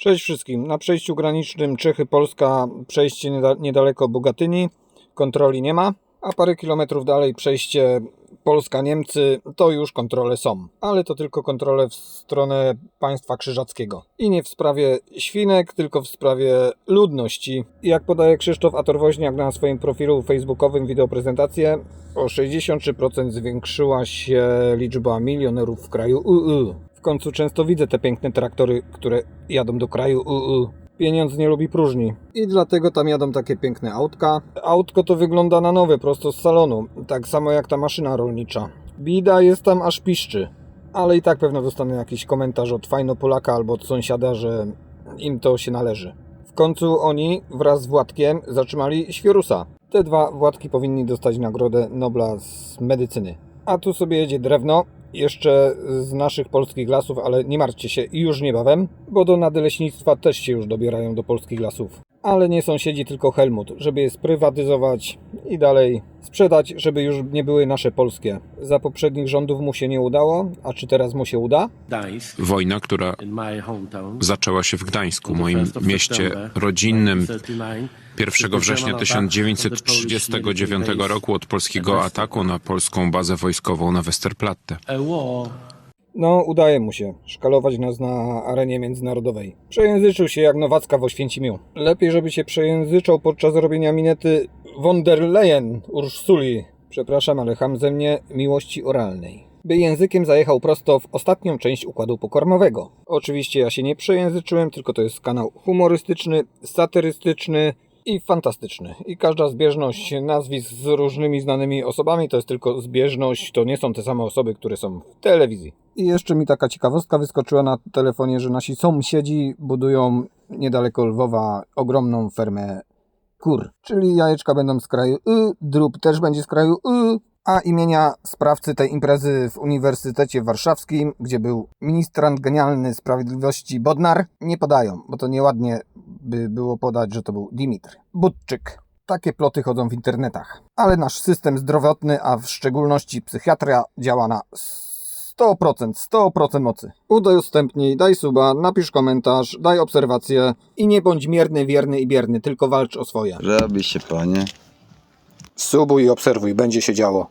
Cześć wszystkim. Na przejściu granicznym Czechy-Polska przejście nieda- niedaleko Bogatyni. Kontroli nie ma, a parę kilometrów dalej przejście Polska-Niemcy to już kontrole są. Ale to tylko kontrole w stronę państwa krzyżackiego. I nie w sprawie świnek, tylko w sprawie ludności. Jak podaje Krzysztof Atorwoźniak na swoim profilu facebookowym wideoprezentację, o 63% zwiększyła się liczba milionerów w kraju UU. W końcu często widzę te piękne traktory, które jadą do kraju UU. Pieniądz nie lubi próżni. I dlatego tam jadą takie piękne autka. Autko to wygląda na nowe, prosto z salonu. Tak samo jak ta maszyna rolnicza. Bida jest tam aż piszczy. Ale i tak pewno dostanę jakiś komentarz od fajno Polaka albo od sąsiada, że im to się należy. W końcu oni wraz z Władkiem zatrzymali świrusa. Te dwa Władki powinni dostać nagrodę Nobla z medycyny. A tu sobie jedzie drewno, jeszcze z naszych polskich lasów, ale nie martwcie się, już niebawem, bo do nadleśnictwa też się już dobierają do polskich lasów. Ale nie sąsiedzi, tylko Helmut, żeby je sprywatyzować i dalej sprzedać, żeby już nie były nasze polskie. Za poprzednich rządów mu się nie udało, a czy teraz mu się uda? Wojna, która zaczęła się w Gdańsku, moim 1st of mieście rodzinnym 1939, 1 września 1939 roku od polskiego ataku na polską bazę wojskową na Westerplatte. No, udaje mu się szkalować nas na arenie międzynarodowej. Przejęzyczył się jak Nowacka w Oświęcimiu. Lepiej, żeby się przejęzyczał podczas robienia minety von der Leyen Ursuli. Przepraszam, ale ham ze mnie miłości oralnej. By językiem zajechał prosto w ostatnią część układu pokarmowego. Oczywiście ja się nie przejęzyczyłem, tylko to jest kanał humorystyczny, satyrystyczny i fantastyczny. I każda zbieżność nazwisk z różnymi znanymi osobami to jest tylko zbieżność, to nie są te same osoby, które są w telewizji. I jeszcze mi taka ciekawostka wyskoczyła na telefonie, że nasi sąsiedzi budują niedaleko Lwowa ogromną fermę kur. Czyli jajeczka będą z kraju Y, drób też będzie z kraju Y, a imienia sprawcy tej imprezy w Uniwersytecie Warszawskim, gdzie był ministrant genialny sprawiedliwości Bodnar, nie podają, bo to nieładnie by było podać, że to był Dimitr Budczyk. Takie ploty chodzą w internetach. Ale nasz system zdrowotny, a w szczególności psychiatria, działa na 100%, 100% mocy. Udostępnij, daj suba, napisz komentarz, daj obserwację i nie bądź mierny, wierny i bierny, tylko walcz o swoje. Robi się, panie. Subuj i obserwuj, będzie się działo.